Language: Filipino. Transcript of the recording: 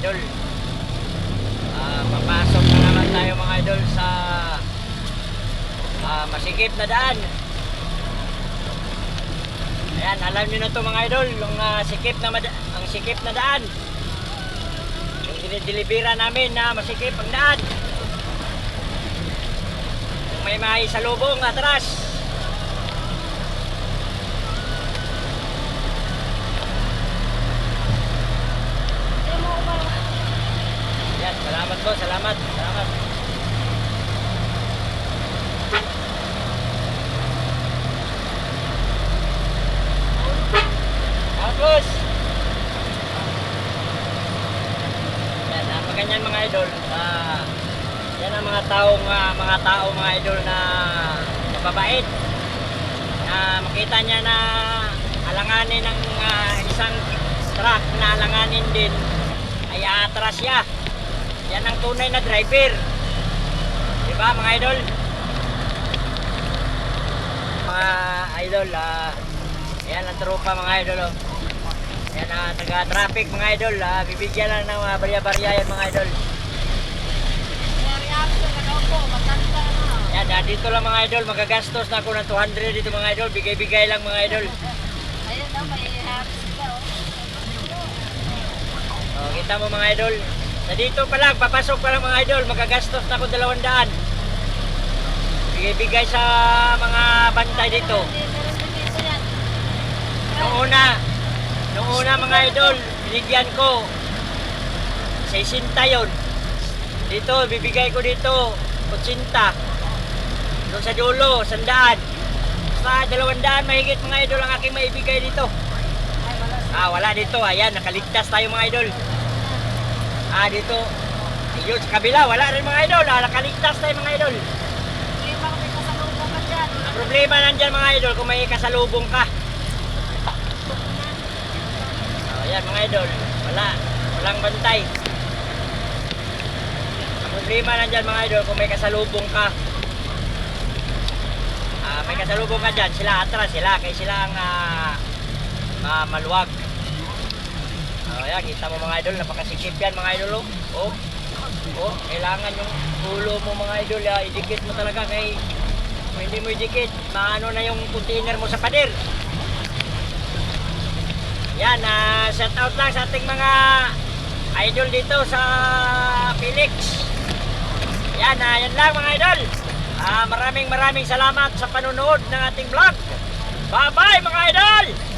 idol. Ah, papasok na naman tayo mga idol sa ah, masikip na daan. Ayan, alam niyo na to mga idol, yung ah, sikip na ang sikip na daan. Yung dinidelibera namin na masikip ang daan. Yung may may salubong atras. Yan, salamat salamat, salamat. Tapos, yan, ah, pag ganyan mga idol, ah, yan ang mga taong, ah, mga tao mga idol na mababait. Na makita niya na alanganin ng ah, isang truck na alanganin din ay aatras siya. Yan ang tunay na driver. Di ba mga idol? Mga idol, ah, yan ang tropa mga idol. Oh. Yan ang taga-traffic mga idol. Ah, bibigyan lang ng mga barya-barya yan mga idol. Yan, ah, dito lang mga idol. Magagastos na ako ng 200 dito mga idol. Bigay-bigay lang mga idol. Oh, kita mo mga idol. Sa dito pa lang, papasok pa lang mga idol, magagastos na ako dalawang daan. Bigay-bigay sa mga bantay dito. Noong una, noong una mga idol, binigyan ko 60 yon. Dito, bibigay ko dito 80. Doon sa dulo, sandaan. Sa dalawang daan, mahigit mga idol ang aking maibigay dito. Ah, wala dito. Ayan, nakaligtas tayo mga idol. Ah, dito. Ayun, sa kabila, wala rin mga idol. Ah, nakaligtas tayo mga idol. Ang problema nandyan mga idol, kung may kasalubong ka. Oh, ayan mga idol. Wala. Walang bantay. Ang problema nandyan mga idol, kung may kasalubong ka. Ah, may kasalubong ka dyan, sila atras sila. Kaya sila ang ah, ma- maluwag. Oh, yan, kita mo mga idol, napakasikip yan mga idol. Oh, oh, oh kailangan yung ulo mo mga idol, ah, idikit mo talaga kay kung hindi mo idikit, maano na yung container mo sa pader. Yan, ah, shout out lang sa ating mga idol dito sa Felix. Yan, ah, yan lang mga idol. Ah, maraming maraming salamat sa panonood ng ating vlog. Bye-bye mga idol!